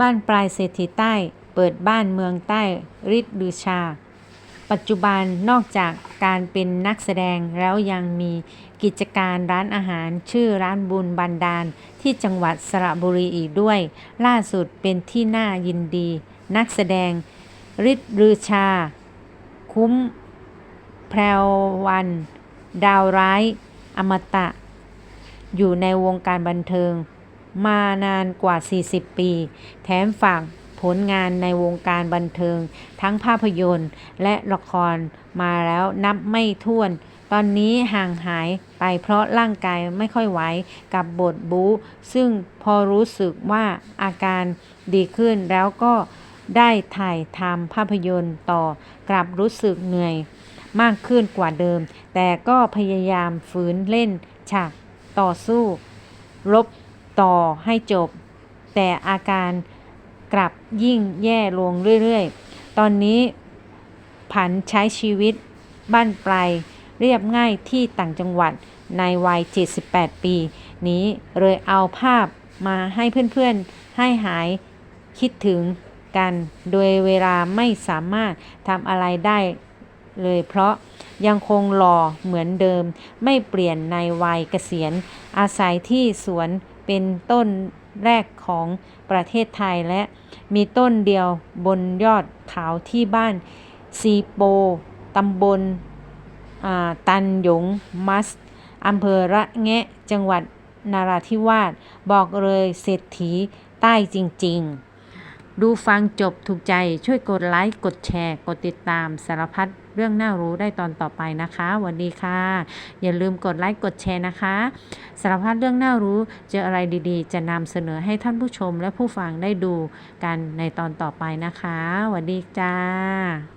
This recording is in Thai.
บ้านปลายเศรษฐีใต้ เปิดบ้านเมืองใต้ฤทธิ์ลือชา ปัจจุบันนอกจากการเป็นนักแสดงแล้วยังมีกิจการร้านอาหารชื่อร้านบุญบันดาล ที่จังหวัดสระบุรีอีกด้วย ล่าสุดเป็นที่น่ายินดี นักแสดงฤทธิ์ลือชา คุ้มแพรววัน ดาวร้าย อมตะ อยู่ในวงการบันเทิง มานานกว่า 40 ปี แถมฝากผลงานในวงการบันเทิง ทั้งภาพยนตร์และละครมาแล้วนับไม่ถ้วน ตอนนี้ห่างหายไปเพราะร่างกายไม่ค่อยไหวกับบทบู๊ซึ่งพอรู้สึกว่าอาการดีขึ้นแล้วก็ได้ถ่ายทำภาพยนตร์ต่อกลับรู้สึกเหนื่อยมากขึ้นกว่าเดิม แต่ก็พยายามฝืนเล่นฉากต่อสู้ รบ ต่อให้จบ แต่อาการกลับยิ่งแย่ลงเรื่อยๆ ตอนนี้ผันใช้ชีวิตบ้านปลายเรียบง่ายที่ต่างจังหวัดในวัย 78 ปี นี้เลยเอาภาพมาให้เพื่อนๆ ให้หายคิดถึงกัน โดยเวลาไม่สามารถทำอะไรได้เลยเพราะยังคงหล่อเหมือนเดิม ไม่เปลี่ยนในวัยเกษียณ อาศัยที่สวน เป็นต้นแรกของประเทศไทยและมีต้นเดียวบนยอดเขาที่บ้านซีโปตำบลตันหยงมัสอำเภอระแงะจังหวัดนาราธิวาสบอกเลยเศรษฐีใต้จริง ๆ ดูฟังจบถูกใจช่วยกดไลค์กดแชร์ กดติดตามสารพัดเรื่องน่ารู้ได้ตอนต่อไปนะคะสวัสดีค่ะ อย่าลืมกดไลค์กดแชร์นะคะ สารพัดเรื่องน่ารู้เจออะไรดีๆ จะนำเสนอให้ท่านผู้ชมและผู้ฟังได้ดูกันในตอนต่อไปนะคะสวัสดีจ้า